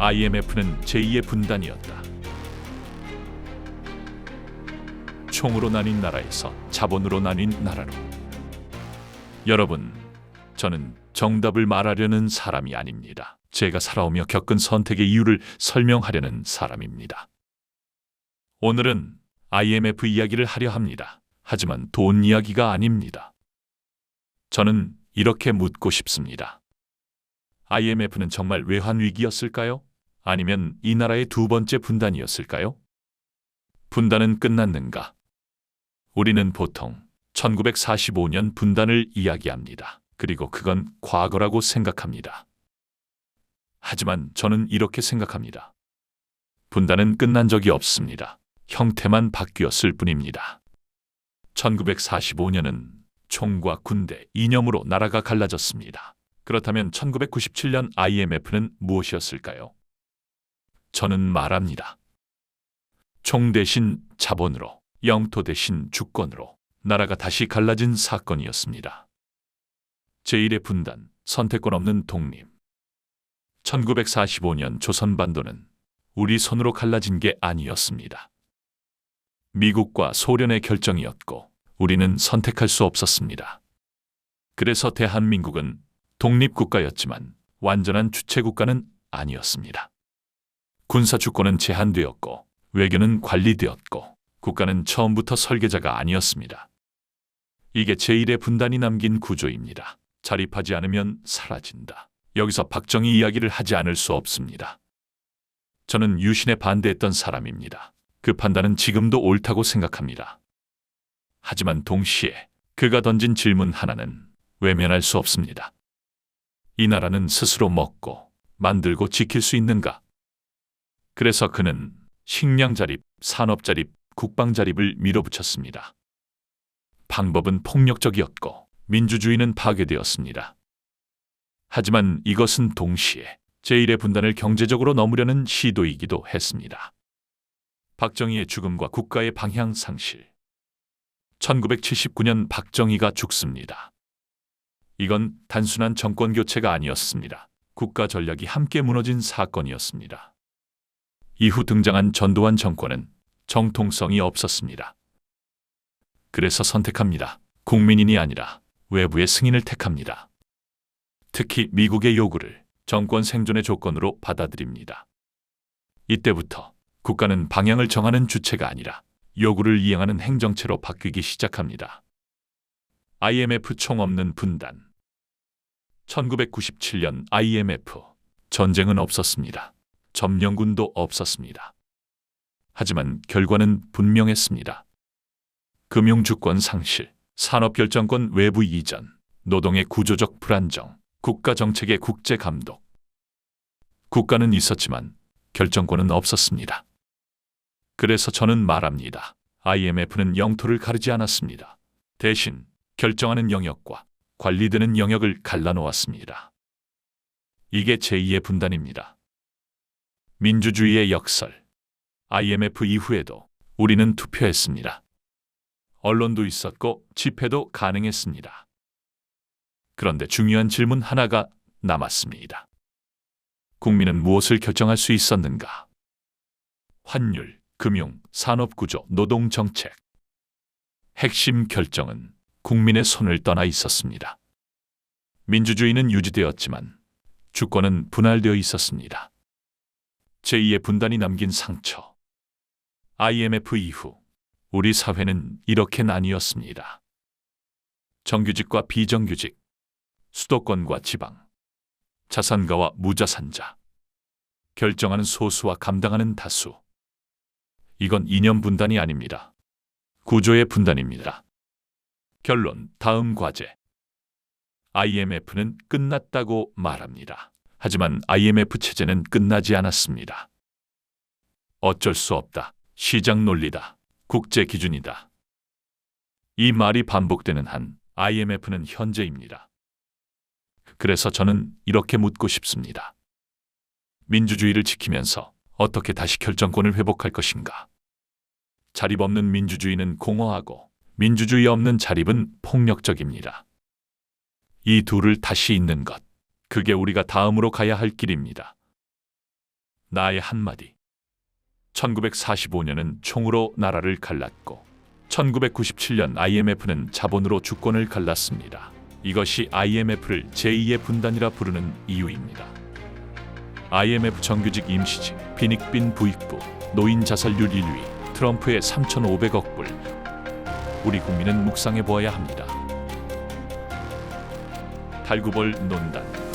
IMF는 제2의 분단이었다. 총으로 나뉜 나라에서 자본으로 나뉜 나라로. 여러분, 저는 정답을 말하려는 사람이 아닙니다. 제가 살아오며 겪은 선택의 이유를 설명하려는 사람입니다. 오늘은 IMF 이야기를 하려 합니다. 하지만 돈 이야기가 아닙니다. 저는 이렇게 묻고 싶습니다. IMF는 정말 외환 위기였을까요? 아니면 이 나라의 두 번째 분단이었을까요? 분단은 끝났는가? 우리는 보통 1945년 분단을 이야기합니다. 그리고 그건 과거라고 생각합니다. 하지만 저는 이렇게 생각합니다. 분단은 끝난 적이 없습니다. 형태만 바뀌었을 뿐입니다. 1945년은 총과 군대, 이념으로 나라가 갈라졌습니다. 그렇다면 1997년 IMF는 무엇이었을까요? 저는 말합니다. 총 대신 자본으로, 영토 대신 주권으로 나라가 다시 갈라진 사건이었습니다. 제1의 분단, 선택권 없는 독립. 1945년 조선반도는 우리 손으로 갈라진 게 아니었습니다. 미국과 소련의 결정이었고 우리는 선택할 수 없었습니다. 그래서 대한민국은 독립국가였지만 완전한 주체국가는 아니었습니다. 군사 주권은 제한되었고 외교는 관리되었고 국가는 처음부터 설계자가 아니었습니다. 이게 제1의 분단이 남긴 구조입니다. 자립하지 않으면 사라진다. 여기서 박정희 이야기를 하지 않을 수 없습니다. 저는 유신에 반대했던 사람입니다. 그 판단은 지금도 옳다고 생각합니다. 하지만 동시에 그가 던진 질문 하나는 외면할 수 없습니다. 이 나라는 스스로 먹고 만들고 지킬 수 있는가? 그래서 그는 식량 자립, 산업 자립, 국방 자립을 밀어붙였습니다. 방법은 폭력적이었고 민주주의는 파괴되었습니다. 하지만 이것은 동시에 제1의 분단을 경제적으로 넘으려는 시도이기도 했습니다. 박정희의 죽음과 국가의 방향 상실. 1979년 박정희가 죽습니다. 이건 단순한 정권 교체가 아니었습니다. 국가 전략이 함께 무너진 사건이었습니다. 이후 등장한 전두환 정권은 정통성이 없었습니다. 그래서 선택합니다. 국민인이 아니라 외부의 승인을 택합니다. 특히 미국의 요구를 정권 생존의 조건으로 받아들입니다. 이때부터 국가는 방향을 정하는 주체가 아니라 요구를 이행하는 행정체로 바뀌기 시작합니다. IMF 총 없는 분단 1997년 IMF 전쟁은 없었습니다. 점령군도 없었습니다. 하지만 결과는 분명했습니다. 금융주권 상실, 산업결정권 외부 이전, 노동의 구조적 불안정, 국가 정책의 국제 감독. 국가는 있었지만 결정권은 없었습니다. 그래서 저는 말합니다. IMF는 영토를 가르지 않았습니다. 대신 결정하는 영역과 관리되는 영역을 갈라놓았습니다. 이게 제2의 분단입니다. 민주주의의 역설. IMF 이후에도 우리는 투표했습니다. 언론도 있었고 집회도 가능했습니다. 그런데 중요한 질문 하나가 남았습니다. 국민은 무엇을 결정할 수 있었는가? 환율, 금융, 산업구조, 노동정책. 핵심 결정은 국민의 손을 떠나 있었습니다. 민주주의는 유지되었지만 주권은 분할되어 있었습니다. 제2의 분단이 남긴 상처. IMF 이후 우리 사회는 이렇게 나뉘었습니다. 정규직과 비정규직, 수도권과 지방, 자산가와 무자산자, 결정하는 소수와 감당하는 다수. 이건 이념 분단이 아닙니다. 구조의 분단입니다. 결론, 다음 과제. IMF는 끝났다고 말합니다. 하지만 IMF 체제는 끝나지 않았습니다. 어쩔 수 없다. 시장 논리다. 국제 기준이다. 이 말이 반복되는 한 IMF는 현재입니다. 그래서 저는 이렇게 묻고 싶습니다. 민주주의를 지키면서 어떻게 다시 결정권을 회복할 것인가? 자립 없는 민주주의는 공허하고 민주주의 없는 자립은 폭력적입니다. 이 둘을 다시 잇는 것, 그게 우리가 다음으로 가야 할 길입니다. 나의 한마디. 1945년은 총으로 나라를 갈랐고 1997년 IMF는 자본으로 주권을 갈랐습니다. 이것이 IMF를 제2의 분단이라 부르는 이유입니다. IMF 정규직 임시직, 빈익빈 부익부, 노인 자살률 1위, 트럼프의 3,500억 불. 우리 국민은 묵상해 보아야 합니다. 달구벌 논단